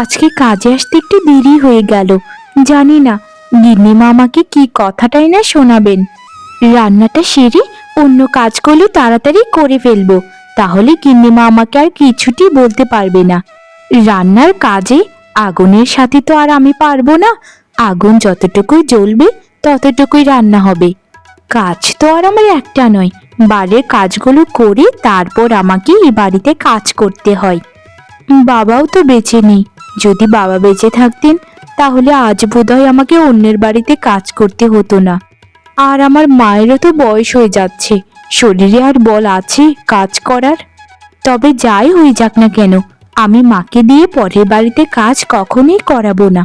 আজকে কাজে আসতে একটু দেরি হয়ে গেল। জানি না, গিন্নিমা আমাকে কি কথাটাই না শোনাবেন। রান্নাটা সেরে অন্য কাজগুলো তাড়াতাড়ি করে ফেলব, তাহলে গিন্নিমা আমাকে আর কিছুটি বলতে পারবে না। রান্নার কাজে আগুনের সাথে তো আর আমি পারব না, আগুন যতটুকুই জ্বলবে ততটুকুই রান্না হবে। কাজ তো আর আমার একটা নয়, বাড়ির কাজগুলো করে তারপর আমাকে এই বাড়িতে কাজ করতে হয়। বাবাও তো বেঁচে নেই। যদি বাবা বেঁচে থাকতেন, তাহলে আজ বোধহয় আমাকে অন্যের বাড়িতে কাজ করতে হতো না। আর আমার মায়েরও তো বয়স হয়ে যাচ্ছে, শরীরে আর বল আছে কাজ করার? তবে যাই হয়ে যাক না কেন, আমি মাকে দিয়ে পরের বাড়িতে কাজ কখনোই করাবো না।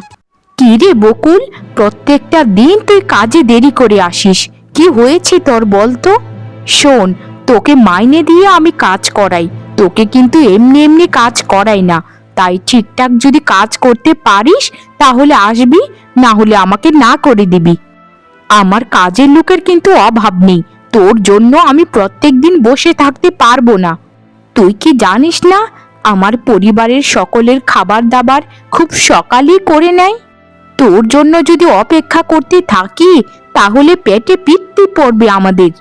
কি রে বকুল, প্রত্যেকটা দিন তুই কাজে দেরি করে আসিস, কি হয়েছে তোর বল তো? শোন, তোকে মাইনে দিয়ে আমি কাজ করাই, তোকে কিন্তু এমনি এমনি কাজ করাই না তাই ঠিকঠাক যদি কাজ করতে পারিস, তাহলে আসবি না হলে আমাকে না করে দিবি। আমার কাজের লোকের কিন্তু অভাব নেই, তোর জন্য আমি প্রত্যেক দিন বসে থাকতে পারব না। তুই কি জানিস না, আমার পরিবারের সকলের খাবার দাবার খুব সকালেই করে নেয়? তোর জন্য যদি অপেক্ষা করতে থাকি, তাহলে পেটে পিত্তি পড়বে আমাদের।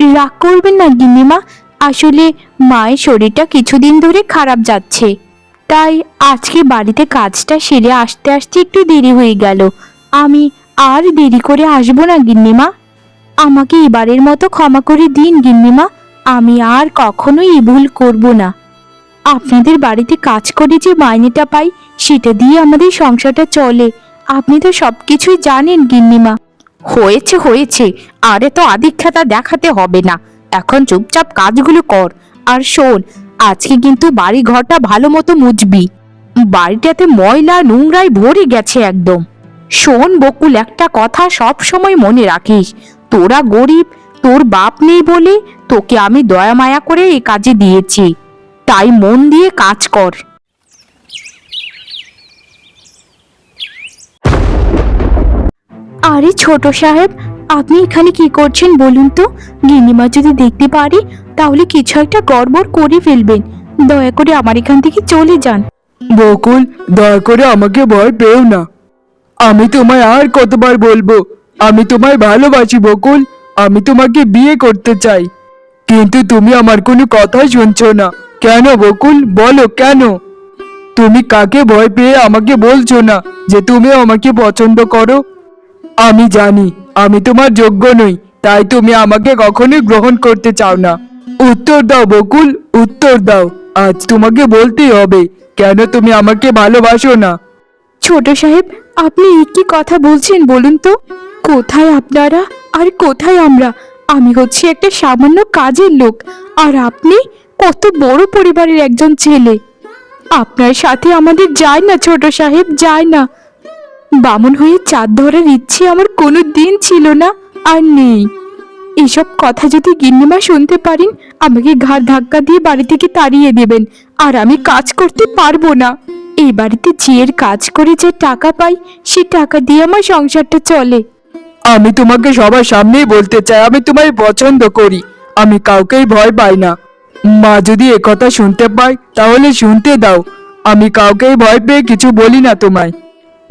রাগ করবেন না গিন্নিমা, আসলে মায়ের শরীরটা কিছুদিন ধরে খারাপ যাচ্ছে। তাই আজকে বাড়িতে কাজটা সেরে আসতে আসতে একটু দেরি হয়ে গেল। আমি আর দেরি করে আসব না, গিন্নিমা। আমাকে এবারের মতো ক্ষমা করে দিন, গিন্নিমা। আমি আর কখনোই এই ভুল করব না। আপনাদের বাড়িতে কাজ করে যে মাইনেটা পাই, সেটা দিয়ে আমাদের সংসারটা চলে। আপনি তো সবকিছুই জানেন, গিন্নিমা। হয়েছে হয়েছে। আরে তো আদিক্ষাতা দেখাতে হবে না। এখন চুপচাপ কাজগুলো কর। আর শোন আজকে কিন্তু বাড়ি ঘরটা ভালো মতো মুছবি। বাড়িটাতে ময়লা নোংরায় ভরে গেছে একদম। শোন বকুল, একটা কথা সব সময় মনে রাখিস। তোরা গরিব, তোর বাপ নেই বলে তোকে আমি দয়া মায়া করে এই কাজে দিয়েছি। তাই মন দিয়ে কাজ কর। আরে ছোট সাহেব আপনি এখানে কি করছেন বলুন তো? গিনিমা যদি দেখতে পারি, তাহলে কিছু একটা গড়বড় করে ফেলবেন। দয়া করে আমার এখান থেকে চলে যান। বকুল, দয়া করে আমাকে ভয় পেও না। আমি তোমায় আর কতবার বলব? আমি তোমায় ভালোবাসি বকুল। আমি তোমাকে বিয়ে করতে চাই। কিন্তু তুমি আমার কোনো কথাই শুনছো না। কেন বকুল? বলো কেন? তুমি কাকে ভয় পেয়ে আমাকে বলছো না যে তুমি আমাকে পছন্দ করো? আমি জানি। আমি তোমার যোগ্য নই, তাই তুমি আমাকে কখনোই গ্রহণ করতে চাও না। উত্তর দাও বকুল, উত্তর দাও, আজ তোমাকে বলতেই হবে, কেন তুমি আমাকে ভালোবাসো না? ছোট সাহেব, আপনি কি কথা বলছেন বলুন তো? কোথায় আপনারা আর কোথায় আমরা? আমি হচ্ছি একটা সামান্য কাজের লোক, আর আপনি কত বড় পরিবারের একজন ছেলে। আপনার সাথে আমাদের যায় না, ছোট সাহেব, যায় না। বামন হয়ে চাঁদ ধরার ইচ্ছে আমার কোনো দিন ছিল না, আর নেই। এসব কথা যদি গিন্নিমা শুনতে পারেন, আমাকে ঘাড় ধাক্কা দিয়ে বাড়ি থেকে তাড়িয়ে দেবেন, আর আমি কাজ করতে পারব না। এই বাড়িতে জিয়ের কাজ করে যে টাকা পাই, সে টাকা দিয়ে আমার সংসারটা চলে। আমি তোমাকে সবার সামনেই বলতে চাই, আমি তোমায় পছন্দ করি, আমি কাউকেই ভয় পাই না। মা যদি একথা শুনতে পায়, তাহলে শুনতে দাও, আমি কাউকেই ভয় পেয়ে কিছু বলি না তোমায়।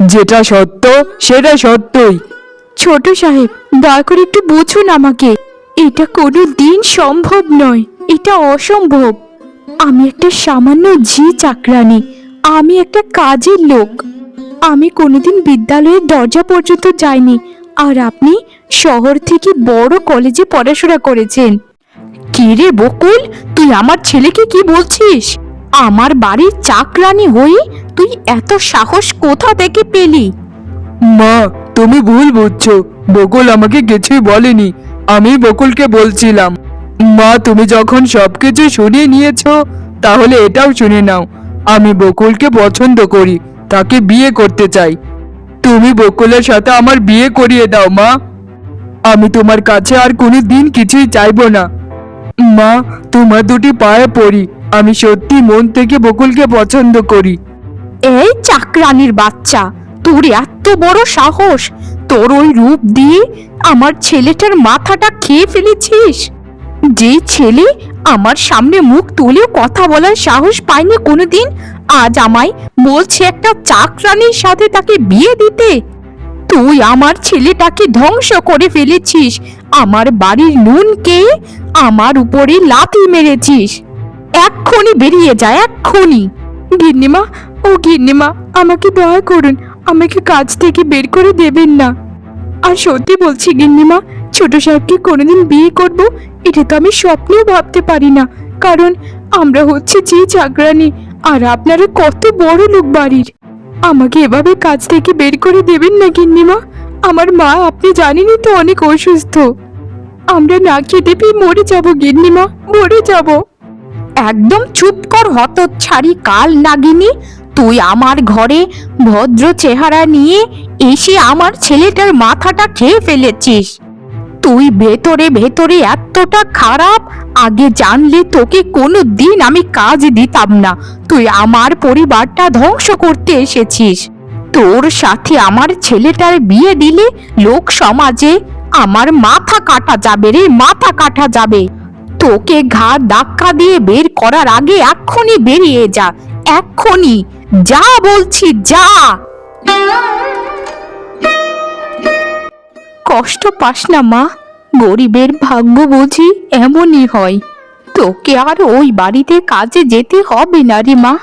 যেটা সত্য, সেটা সত্যই। ছোট সাহেব, দয়া করে একটু বুঝুন আমাকে। এটা কোনো দিন সম্ভব নয়, এটা অসম্ভব। আমি একটা সামান্য ঝি চাকরানি, আমি একটা কাজের লোক। আমি কোনোদিন বিদ্যালয়ের দরজা পর্যন্ত যাইনি, আর আপনি শহর থেকে বড় কলেজে পড়াশোনা করেছেন। কে রে বকুল, তুই আমার ছেলেকে কি বলছিস? আমার বাড়ির চাকরানি হই তুই এত সাহস কোথা থেকে পেলি? মা, তুমি ভুল বুঝছ। বকুল আমাকে কিছুই বলেনি। আমি বকুলকে বলছিলাম, মা, তুমি যখন সবকিছু শুনিয়ে নিয়েছো, তাহলে এটাও শুনে নাও। আমি বকুলকে পছন্দ করি, তাকে বিয়ে করতে চাই। তুমি বকুলের সাথে আমার বিয়ে করিয়ে দাও, মা। আমি তোমার কাছে আর কোনো দিন কিছুই চাইব না। মা, তোমার দুটি পায়ে পড়ি। আমি সত্যি মন থেকে বকুলকে পছন্দ করি। এই চাকরানির বাচ্চা, তোর এত বড় সাহস, তোর ওই রূপ দিয়ে আমার ছেলেটার মাথাটা খেয়ে ফেলেছিস। যে ছেলে আমার সামনে মুখ তুলেও কথা বলার সাহস পায়নি কোনোদিন, আজ আমায় বলছে একটা চাকরানির সাথে তাকে বিয়ে দিতে। তুই আমার ছেলেটাকে ধ্বংস করে ফেলেছিস, আমার বাড়ির নুনকে আমার উপরে লাথি মেরেছিস। এক্ষুনি বেরিয়ে যায়, এক্ষুনি। গিন্নিমা, ও গিন্নিমা, আমাকে দয়া করুন, আমাকে কাজ থেকে বের করে দেবেন না। আর সত্যি বলছি গিন্নিমা, ছোট সাহেবকে কোনোদিন বিয়ে করব, এটা তো আমি স্বপ্নেও ভাবতে পারি না। কারণ আমরা হচ্ছে যে চাকরানি আর আপনারা কত বড় লোক বাড়ির। আমাকে এভাবে কাজ থেকে বের করে দেবেন না গিন্নিমা। আমার মা, আপনি জানেনই তো অনেক অসুস্থ। আমরা না খেতে পেয়ে মরে যাব গিন্নিমা, মরে যাব। একদম চুপ কর হত ছাড়ি কাল নাগিনি। তুই আমার ঘরে ভদ্র চেহারা নিয়ে এসে আমার ছেলেটার মাথাটা খেয়ে ফেলেছিস। তুই ভেতরে ভেতরে এতটা খারাপ, আগে জানলে তোকে কোনো দিন আমি কাজ দিতাম না। তুই আমার পরিবারটা ধ্বংস করতে এসেছিস। তোর সাথে আমার ছেলেটার বিয়ে দিলে লোক সমাজে আমার মাথা কাটা যাবে রে, মাথা কাটা যাবে। তোকে ঘাড় ধাক্কা দিয়ে বের করার আগে এক্ষুনি বেরিয়ে যা, এক্ষুনি। যা বলছি, যা। কষ্ট পাস না মা, গরিবের ভাগ্য বুঝি এমনই হয়। তোকে আর ওই বাড়িতে কাজে যেতে হবে না রে মা।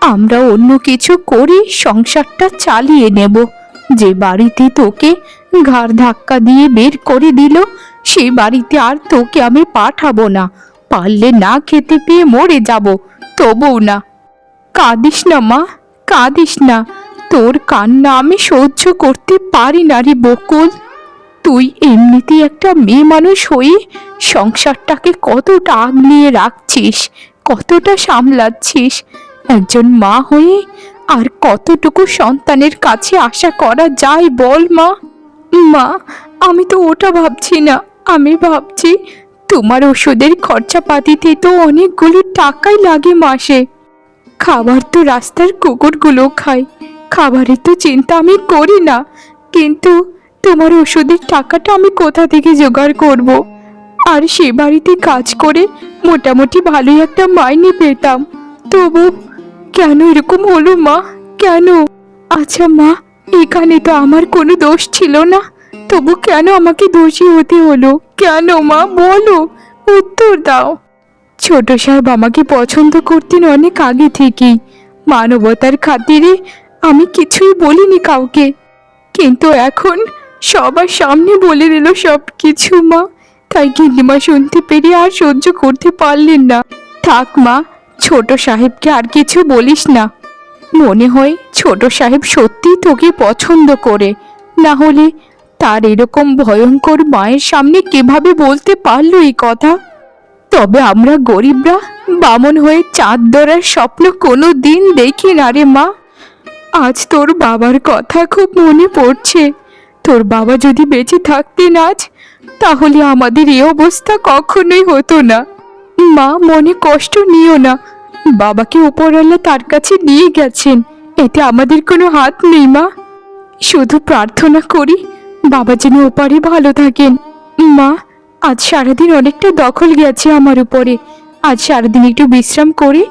আমরা অন্য কিছু করে, সংসারটা চালিয়ে নেব। যে বাড়িতে তোকে ঘাড় ধাক্কা দিয়ে বের করে দিল সেই বাড়িতে আর তোকে আমি পাঠাবো না। পারলে না খেতে পেয়ে মরে যাব, তবুও না। কাঁদিস না মা, কাঁদিস না। তোর কান্না আমি সহ্য করতে পারি না রে বকুল। তুই এমনিতেই একটা মেয়ে মানুষ হয়ে সংসারটাকে কতটা আগলিয়ে রাখছিস, কতটা সামলাচ্ছিস। একজন মা হয়ে আর কতটুকু সন্তানের কাছে আশা করা যায় বল মা। মা, আমি তো ওটা ভাবছি না। আমি ভাবছি তোমার ওষুধের খরচাপাতিতে তো অনেকগুলো টাকাই লাগে মাসে। খাবার তো রাস্তার কুকুরগুলো খায়। খাবারের তো চিন্তা আমি করি না। কিন্তু তোমার ওষুধের টাকাটা আমি কোথা থেকে জোগাড় করব। আর সে বাড়িতে কাজ করে মোটামুটি ভালোই একটা মাইনে পেতাম। তবু কেন এরকম হলো মা? কেন? আচ্ছা মা, এখানে তো আমার কোনো দোষ ছিল না। তবু কেন আমাকে দোষী হতে হলো? কেন মা, বলো, উত্তর দাও। ছোট সাহেব আমাকে পছন্দ করতেন অনেক আগে থেকেই। মানবতার খাতিরে আমি কিছুই বলিনি কাউকে। কিন্তু এখন সবার সামনে বলে দিল সব কিছু মা। তাই গিন্নিমা শুনতে পেরে আর সহ্য করতে পারলেন না। থাক মা, ছোট সাহেবকে আর কিছু বলিস না। মনে হয় ছোট সাহেব সত্যি তোকে পছন্দ করে। না হলে তার এরকম ভয়ঙ্কর মায়ের সামনে কীভাবে বলতে পারল এই কথা? তবে আমরা গরিবরা বামন হয়ে চাঁদ ধরার স্বপ্ন কোনো দিন দেখি না রে মা। আজ তোর বাবার কথা খুব মনে পড়ছে। তোর বাবা যদি বেঁচে থাকতেন আজ, তাহলে আমাদের এই অবস্থা কখনোই হতো না। মা, মনে কষ্ট নিও না। বাবাকে উপরওয়ালা তার কাছে নিয়ে গেছেন। এতে আমাদের কোনো হাত নেই মা। শুধু প্রার্থনা করি বাবা যেন ওপারে ভালো থাকেন। মা, আজ সারাদিন অনেকটা দখল গেছে আমার উপরে। আজ সারাদিন একটু বিশ্রাম করে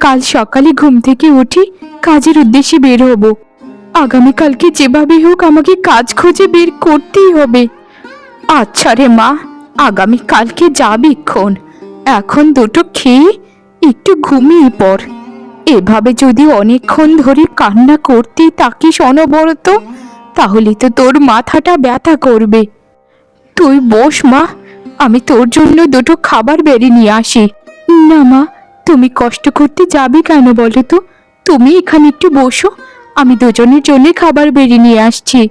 কাল সকালে ঘুম থেকে উঠি কাজের উদ্দেশ্যে বের হব। আগামীকালকে যেভাবে হোক আমাকে কাজ খুঁজে বের করতেই হবে। আচ্ছা রে মা, আগামীকালকে যাবিক্ষণ এখন দুটো খেয়ে একটু ঘুমিয়ে পড়। এভাবে যদি অনেকক্ষণ ধরে কান্না করতে তাকিস অনবরত তাহলে তো তোর মাথাটা ব্যথা করবে। তুই বস, মা। আমি তোর জন্য দুটো খাবার বেড়ে নিয়ে আসি। না, মা। তুমি কষ্ট করতে যাবে কেন বলো তো? তুমি এখানে একটু বসো। আমি দুজনের জন্য খাবার বেড়ে নিয়ে আসছি।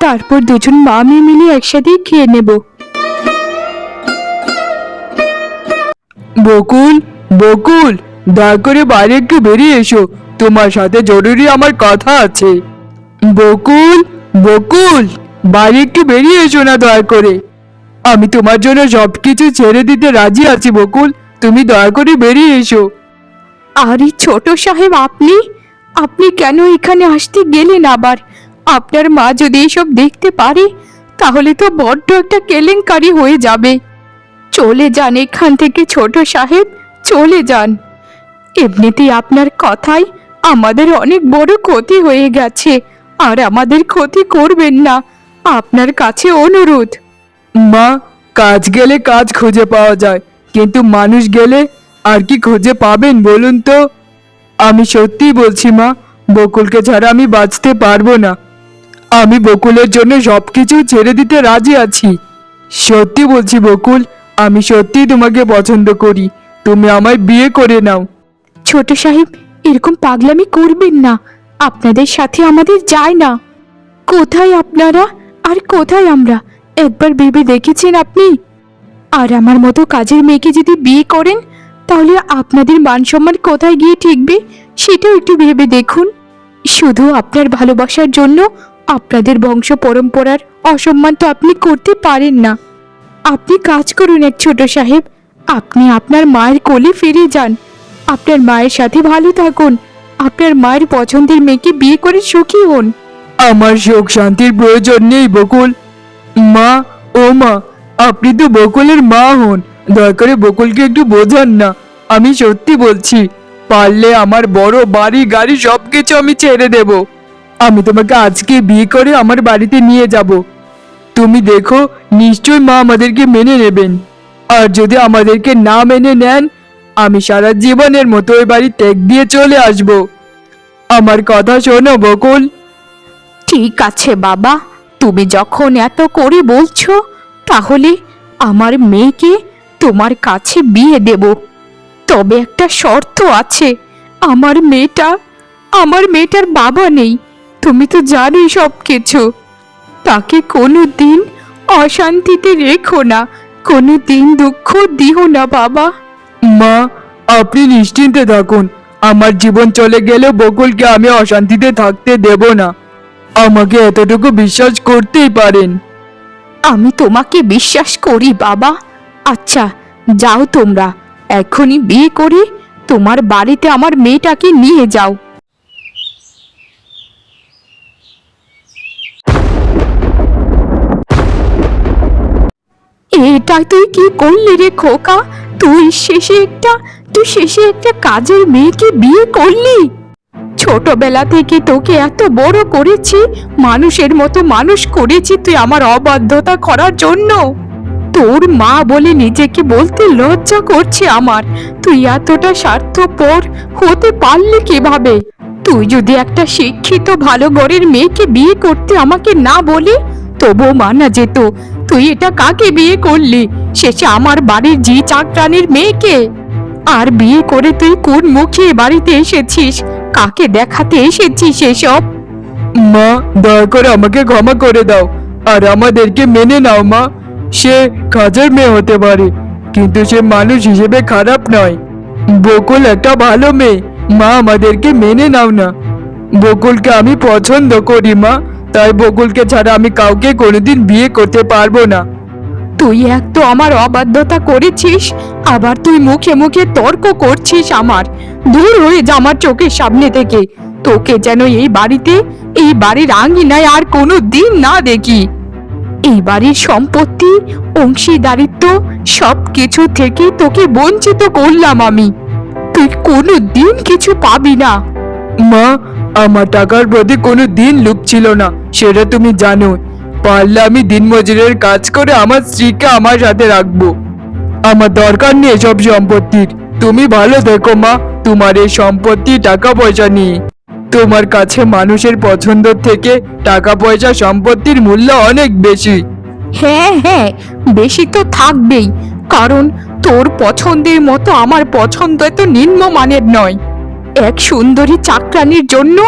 তারপর দুজন মা মেয়ে মিলে একসাথেই খেয়ে নেব। বকুল বকুল, দয়া করে বাইরে একটু বেরিয়ে এসো। তোমার সাথে জরুরি আমার কথা আছে। বকুল বকুল বাইরে একটু বেরিয়ে এসো না দয়া করে? আমি তোমার জন্য সব কিছু ছেড়ে দিতে রাজি আছি বকুল, তুমি দয়া করে বেরিয়ে এসো। আরে ছোট সাহেব, আপনি? আপনি কেন এখানে আসতে গেলেন আবার? আপনার মা যদি এসব দেখতে পারে, তাহলে তো বড্ড একটা কেলেঙ্কারি হয়ে যাবে। চলে যান এখান থেকে ছোট সাহেব, চলে যান। এমনিতেই আপনার কথায় আমাদের অনেক বড় ক্ষতি হয়ে গেছে। আর আমাদের ক্ষতি করবেন না। আপনার কাছে অনুরোধ। মা কাজ গেলে কাজ খুঁজে পাওয়া যায় কিন্তু মানুষ গেলে আর কি খুঁজে পাবেন বলুন তো? আমি সত্যিই বলছি মা বকুলকে ছাড়া আমি বাঁচতে পারব না। আমি বকুলের জন্য সব কিছু ছেড়ে দিতে রাজি আছি। সত্যি বলছি বকুল আমি সত্যিই তোমাকে পছন্দ করি। তুমি আমায় বিয়ে করে নাও। ছোট সাহেব এরকম পাগলামি করবেন না। আপনাদের সাথে আমাদের যায় না। কোথায় আপনারা আর কোথায় আমরা? একবার ভেবে দেখেছেন আপনি? আর আমার মতো কাজের মেয়েকে যদি বিয়ে করেন, তাহলে আপনাদের মান সম্মান কোথায় গিয়ে ঠেকবে, সেটাও একটু ভেবে দেখুন। শুধু আপনার ভালোবাসার জন্য আপনাদের বংশ পরম্পরার অসম্মান তো আপনি করতে পারেন না। আপনি কাজ করুন এক ছোট সাহেব। আপনি আপনার মায়ের কোলে ফিরে যান। আপনার মায়ের সাথে ভালো থাকুন। আপনার মায়ের পছন্দের মেয়েকে বিয়ে করে সুখী হন। আমার সুখ শান্তির প্রয়োজন নেই, বকুল। মা, ও মা, আপনি তো বকুলের মা হন। দয়া করে বকুলকে একটু বোঝান না। আমি সত্যি বলছি, পারলে আমার বড় বাড়ি, গাড়ি সব কিছু আমি ছেড়ে দেব। আমি তোমাকে আজকে বিয়ে করে আমার বাড়িতে নিয়ে যাব। তুমি দেখো, নিশ্চয়ই মা আমাদেরকে মেনে নেবেন। আর যদি আমাদেরকে না মেনে নেন আমি সারা জীবনের মতো ওই বাড়ি ত্যাগ দিয়ে চলে আসব। আমার কথা শোনো, বকুল। ঠিক আছে, বাবা। তুমি যখন এত করে বলছো, তাহলে আমার মেয়েকে তোমার কাছে বিয়ে দেব। তবে একটা শর্ত আছে। আমার মেয়েটা, আমার মেয়েটার বাবা নেই। তুমি তো জানোই সব কিছু তাকে কোনো দিন অশান্তিতে রেখো না কোনো দিন দুঃখ দিও না, বাবা। মা, আপনি নিশ্চিন্তে থাকুন। আমার জীবন চলে গেলেও বকুলকে আমি অশান্তিতে থাকতে দেব না। আমাকে এতটুকু বিশ্বাস করতেই পারেন। আমি তোমাকে বিশ্বাস করি, বাবা। আচ্ছা যাও তোমরা। এখনই বিয়ে করে তোমার বাড়িতে আমার মেয়েটাকে নিয়ে যাও। এটা তুই কি করলি রে খোকা? তুই শেষে একটা, তুই শেষে একটা কাজের মেয়েকে বিয়ে করলি? ছোটবেলা থেকে তোকে এত বড় করেছি, মানুষের মতো মানুষ করেছি তুই আমার অবাধ্যতা করার জন্য। তোর মা বলে নিজেকে বলতে লজ্জা করছে আমার। তুই এতটা স্বার্থপর হতে পারলি কীভাবে? তুই যদি একটা শিক্ষিত, ভালো ঘরের মেয়েকে বিয়ে করতে আমাকে না বলে, তবুও মানা যেত। তুই এটা কাকে বিয়ে করলি? শেষে আমার বাড়ির জি চাকরানির মেয়েকে। আর বিয়ে করে তুই কোন মুখে বাড়িতে এসেছিস? কাকে দেখাতে এসেছিস এসব? মা, দয়া করে আমাকে ক্ষমা করে দাও। আর আমাদেরকে মেনে নাও, মা। সে কাজের মেয়ে হতে পারে, কিন্তু সে মানুষ হিসেবে খারাপ নয়। বকুল একটা ভালো মেয়ে। মা, আমাদেরকে মেনে নাও না। বকুলকে আমি পছন্দ করি মা। তাই বকুলকে ছাড়া আমি কাউকে কোনোদিন বিয়ে করতে পারব না। তুই এক তো আমার অবাধ্যতা করেছিস আবার তুই মুখে মুখে তর্ক করছিস আমার। দূর হয়ে যা আমার চোখের সামনে থেকে। তোকে যেন এই বাড়িতে এই বাড়ির আঙ্গিনায় আর কোনো দিন না দেখি। এই বাড়ির সম্পত্তি অংশীদারিত্ব সব কিছু থেকে তোকে বঞ্চিত করলাম আমি। তুই কোনো দিন কিছু পাবি না। মা আমার টাকার প্রতি কোনো দিন লুপ ছিল না, সেটা তুমি জানো। পারলে আমি দিনমজুরের কাজ করে আমার স্ত্রীকে আমার সাথে রাখব। আমার দরকার নেই এসব সম্পত্তির। তুমি ভালো থেকো মা, তোমার এই সম্পত্তি টাকা পয়সা নিয়ে তোমার কাছে মানুষের পছন্দ থেকে টাকা পয়সা সম্পত্তির মূল্য অনেক বেশি। হ্যাঁ হ্যাঁ বেশি তো থাকবেই, কারণ তোর পছন্দের মতো আমার পছন্দ এত নিম্নমানের নয়। এক সুন্দরী চাকরানির জন্য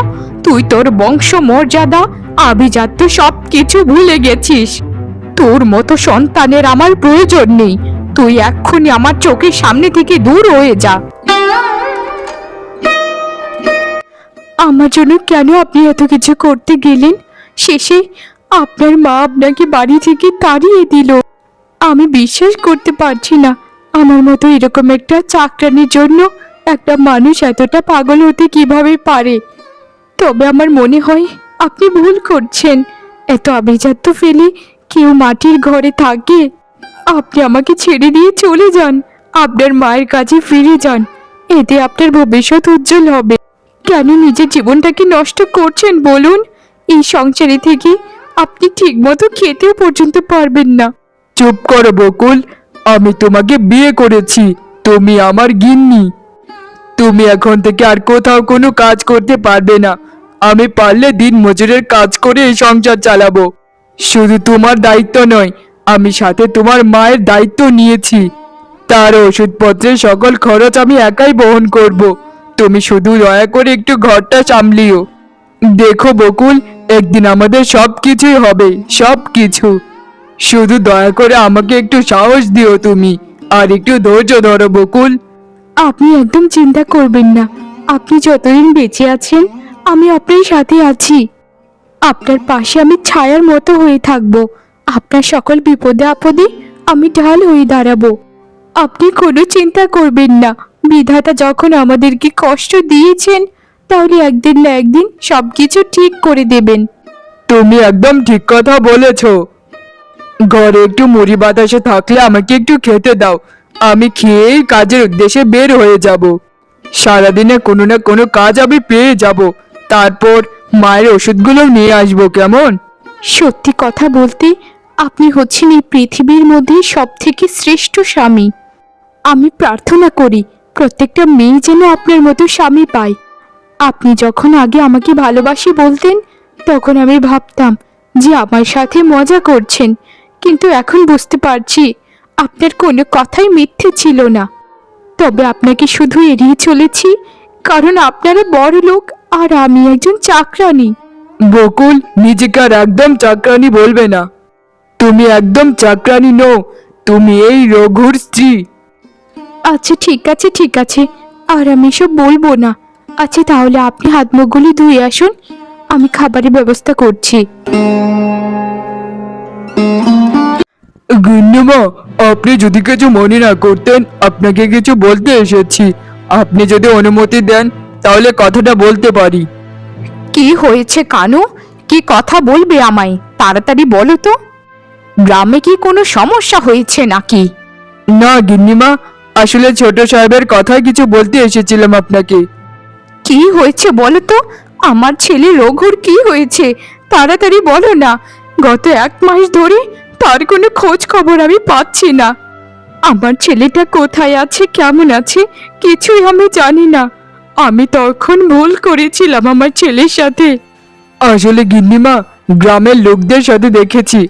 তুই তোর বংশ মর্যাদা আভিজাত্য সব কিছু ভুলে গেছিস। তোর মতো সন্তানের আমার প্রয়োজন নেই। তুই এক্ষুনি আমার চোখের সামনে থেকে দূর হয়ে যা। আমার জন্য কেন আপনি এত কিছু করতে গেলেন? শেষে আপনার মা আপনাকে বাড়ি থেকে তাড়িয়ে দিল। আমি বিশ্বাস করতে পারছি না। আমার মতো এরকম একটা চাকরানির জন্য একটা মানুষ এতটা পাগল হতে কীভাবে পারে? তবে আমার মনে হয় আপনি ভুল করছেন। এত আভিজাত্য ফেলে কেউ মাটির ঘরে থাকে? আপনি আমাকে ছেড়ে দিয়ে চলে যান। আপনার মায়ের কাছে ফিরে যান। এতে আপনার ভবিষ্যৎ উজ্জ্বল হবে। কেন নিজের জীবনটাকে নষ্ট করছেন বলুন? এই সংসারে থেকে আপনি ঠিকমতো খেতেও পর্যন্ত পারবেন না। চুপ করো বকুল, আমি তোমাকে বিয়ে করেছি। তুমি আমার গিন্নি। তুমি এখন থেকে আর কোথাও কোনো কাজ করতে পারবে না। আমি পারলে দিন মজুরের কাজ করে এই সংসার চালাবো। শুধু তোমার দায়িত্ব নয়, আমি সাথে তোমার মায়ের দায়িত্ব নিয়েছি। তার ওষুধপত্রের সকল খরচ আমি একাই বহন করব। তুমি শুধু দয়া করে একটু ঘরটা সামলিও। দেখো বকুল, একদিন আমাদের সব কিছুই হবে সব কিছু শুধু দয়া করে আমাকে একটু সাহস দিও তুমি, আর একটু ধৈর্য ধরো বকুল। আপনি একদম চিন্তা করবেন না। আপনি যতদিন বেঁচে আছেন, আমি আপনার সাথে আছি। আপনার পাশে আমি ছায়ার মতো হয়ে থাকব। আপনার সকল বিপদে আপদে আমি ঢাল হয়ে দাঁড়াবো। আপনি কোনো চিন্তা করবেন না। বিধাতা যখন আমাদেরকে কষ্ট দিয়েছেন, তাহলে একদিন না একদিন সবকিছু ঠিক করে দেবেন। তুমি একদম ঠিক কথা বলেছ। ঘরে একটু মুড়ি বাতাসে থাকলে আমাকে একটু খেতে দাও। আমি খেয়েই কাজের উদ্দেশ্যে বের হয়ে যাব? সারাদিনে কোনো না কোনো কাজ আমি পেয়ে যাব। তারপর মায়ের ওষুধগুলো নিয়ে আসব কেমন? সত্যি কথা বলতে, আপনি হচ্ছেন এই পৃথিবীর মধ্যে সব থেকে শ্রেষ্ঠ স্বামী। আমি প্রার্থনা করি, প্রত্যেকটা মেয়ে যেন আপনার মতো স্বামী পায়। আপনি যখন আগে আমাকে ভালোবাসি বলতেন, তখন আমি ভাবতাম যে আমার সাথে মজা করছেন। কিন্তু এখন বুঝতে পারছি আপনার কোনো কথাই মিথ্যে ছিল না। তবে আপনাকে শুধু এড়িয়ে চলেছি কারণ আপনারা বড় লোক আর আমি একজন চাকরানী। বকুল নিজেকে আর একদম চাকরানি বলবে না। তুমি একদম চাকরানি নো তুমি এই রঘুর স্ত্রী। আচ্ছা ঠিক আছে ঠিক আছে আর আমি এসব বলব না। আচ্ছা তাহলে আপনি হাত মুখগুলি ধুয়ে আসুন আমি খাবারের ব্যবস্থা করছি। গুন্ডুমা আপনি যদি কিছু মনে না করতেন আপনাকে কিছু বলতে এসেছি। আপনি যদি অনুমতি দেন তাহলে কথাটা বলতে পারি। কি হয়েছে কানু? কি কথা বলবে আমায়? তাড়াতাড়ি বলো তো। গ্রামে কি কোনো সমস্যা হয়েছে নাকি? না গিন্নিমা আসলে ছোট সাহেবের কথাই কিছু বলতে এসেছিলাম আপনাকে। কি হয়েছে বলো তো? আমার ছেলে রঘুর কি হয়েছে? তাড়াতাড়ি বলো না। গত এক মাস ধরে তার কোনো খোঁজ খবর আমি পাচ্ছি না। আমার ছেলেটা কোথায় আছে, কেমন আছে, কিছুই আমি জানি না। আমি তখন ভুল করেছিলাম আমার ছেলের সাথে। আসলে গিন্নিমা, গ্রামের লোকদের সাথে দেখেছি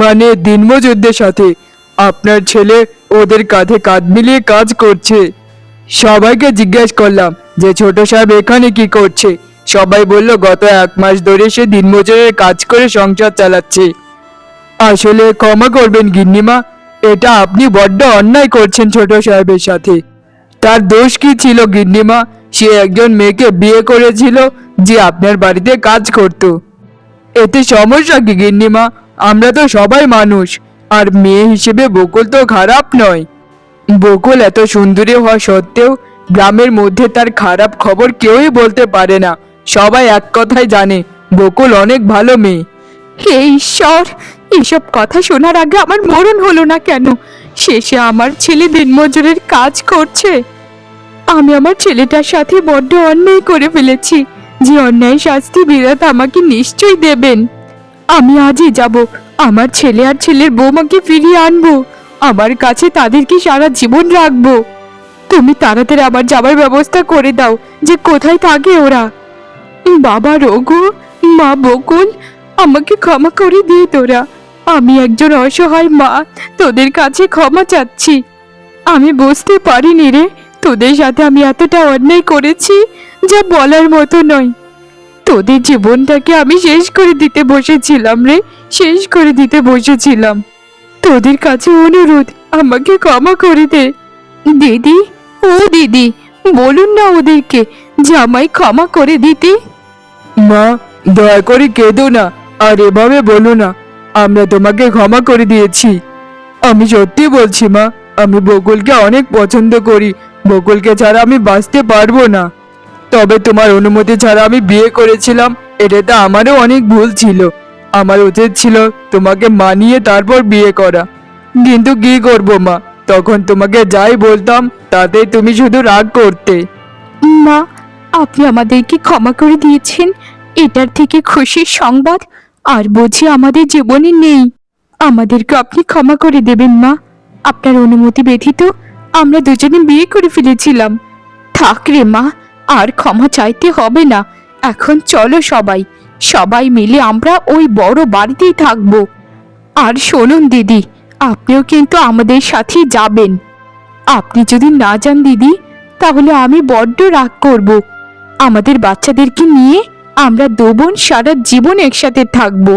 মানে দিনমজুরদের সাথে। আপনার ছেলে ওদের কাঁধে কাঁধ মিলিয়ে কাজ করছে। সবাইকে জিজ্ঞেস করলাম যে, ছোট সাহেব, এখানে কি করছে? সবাই বলল, গত এক মাস ধরে সে দিনমজুরের কাজ করে সংসার চালাচ্ছে। আসলে ক্ষমা করবেন গিন্নিমা, এটা আপনি বড্ড অন্যায় করছেন ছোট সাহেবের সাথে। তার দোষ কি ছিল গিন্নিমা? সে একজন মেয়েকে বিয়ে করেছিল যে আপনার বাড়িতে কাজ করত। এতে সমস্যা কি গিন্নিমা? আমরা তো সবাই মানুষ, আর মেয়ে হিসেবে বকুল তো খারাপ নয়। বকুল এত সুন্দরী হওয়া সত্ত্বেও গ্রামের মধ্যে তার খারাপ খবর কেউই বলতে পারে না। সবাই এক কথাই জানে, বকুল অনেক ভালো মেয়ে। হে ঈশ্বর এসব কথা শোনার আগে আমার মরণ হলো না কেন? শেষে আমার ছেলে দিনমজুরের কাজ করছে। আমি আমার ছেলেটার সাথে বড্ড অন্যায় করে ফেলেছি। যে অন্যায় শাস্তি বিরাট আমাকে নিশ্চয়ই দেবেন। আমি আজই যাব। আমার ছেলে আর ছেলের বৌমাকে ফিরিয়ে আনব। আমার কাছে তাদেরকে সারা জীবন রাখব। তুমি তাড়াতাড়ি আবার যাবার ব্যবস্থা করে দাও যে কোথায় থাকে ওরা। বাবা রঘু, মা বকুল, আমাকে ক্ষমা করে দিয়ে তোরা। আমি একজন অসহায় মা, তোদের কাছে ক্ষমা চাচ্ছি। আমি বুঝতে পারিনি রে, তোদের সাথে আমি এতটা অন্যায় করেছি যা বলার মতো নয়। তোদের জীবনটাকে আমি শেষ করে দিতে বসেছিলাম রে, শেষ করে দিতে বসেছিলাম। তোদের কাছে অনুরোধ, আমাকে ক্ষমা করে দে। দিদি, ও দিদি, বলুন না ওদেরকে যে আমায় ক্ষমা করে দিতে। মা, দয়া করে কেঁদো না, আর এভাবে বলো না। আমরা তোমাকে ক্ষমা করে দিয়েছি। আমি সত্যি বলছি মা, আমি বকুলকে অনেক পছন্দ করি। বকুলকে ছাড়া আমি বাঁচতে পারব না। তবে তোমার অনুমতি ছাড়া আমি বিয়ে করেছিলাম, এটাতে আমারও অনেক ভুল ছিল। আমার উচিত ছিল তোমাকে মানিয়ে তারপর বিয়ে করা। কিন্তু কি করব মা, তখন তোমাকে যাই বলতাম তাতে তুমি শুধু রাগ করতে। মা, আপনি আমাদেরকে ক্ষমা করে দিয়েছেন। এটার থেকে খুশির সংবাদ আর বুঝি আমাদের জীবনে নেই। আমাদেরকে আপনি ক্ষমা করে দেবেন, মা। আপনার অনুমতি ব্যথিত আমরা দুজনে বিয়ে করে ফেলেছিলাম। থাক রে, মা, আর ক্ষমা চাইতে হবে না। এখন চলো সবাই। সবাই মিলে আমরা ওই বড় বাড়িতেই থাকব। আর শুনুন, দিদি, আপনিও কিন্তু আমাদের সাথে যাবেন। আপনি যদি না যান, দিদি, তাহলে আমি বড্ড রাগ করব। আমাদের বাচ্চাদেরকে নিয়ে আমরা দু বোন সারা জীবন একসাথে থাকব।